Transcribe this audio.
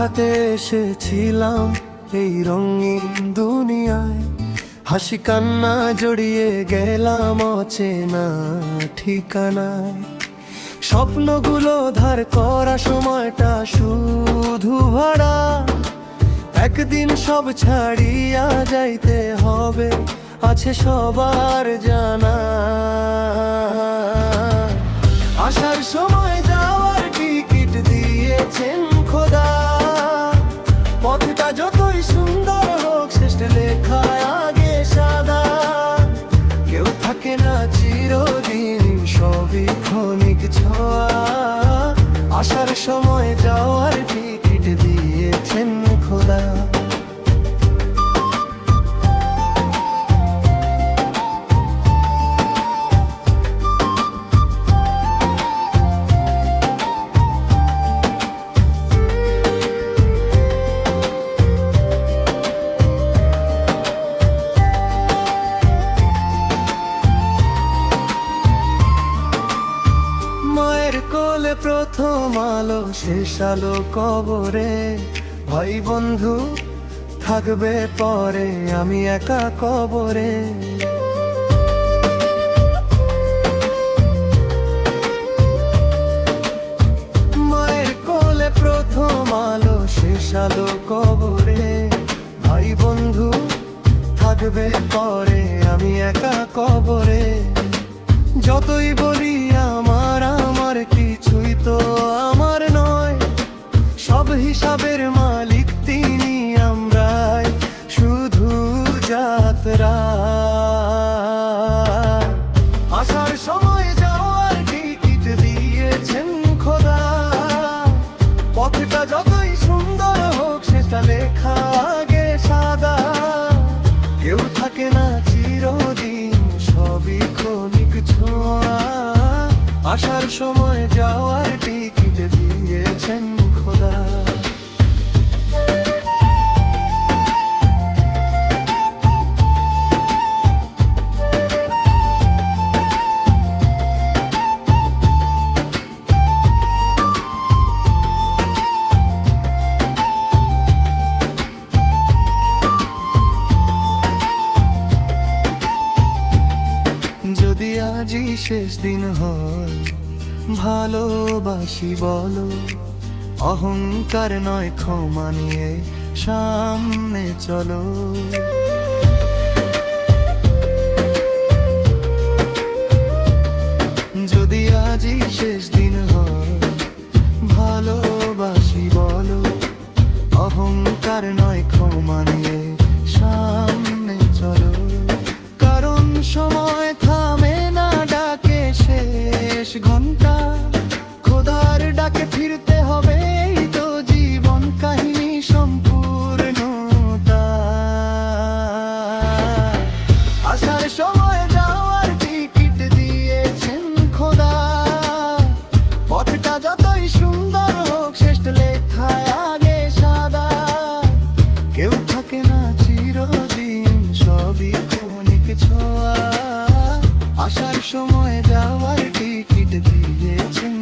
হাঁটতে এসেছিলাম এই রঙিন দুনিয়ায়। হাসি কান্না জড়িয়ে গেলাম অচেনা ঠিকানায়। স্বপ্নগুলো ধার করা সময়টা শুধু ভাড়া। একদিন সব ছাড়িয়া যাইতে হবে, আছে সবার জানা। আসার সময় যাওয়ার টিকিট দিয়েছেন সময় যাওয়ার প্রথম আলো, শেষ আলো কবরে। ভাই বন্ধু, থাকবে পরে, আমি একা কবরে। মায়ের কোলে প্রথম আলো, শেষ আলো কবরে। ভাই বন্ধু, থাকবে পরে, আমি একা কবরে। যতই বলি যাত্রা। আসার সময় যাওয়ার টিকিট দিয়েছেন খোদা। পথটা যতই সুন্দর হোক, সেটা লেখা আগে সাদা। কেউ থাকে না চিরদিন সবই ক্ষণিক ছোঁয়া। আসার সময় শেষ দিন হয়। ভালোবাসি বলো, অহংকার নয়, ক্ষমা নিয়ে সামনে চলো। যদি আজই শেষ দিন হয় সময় যাওয়ার টিকিট দিয়েছেন।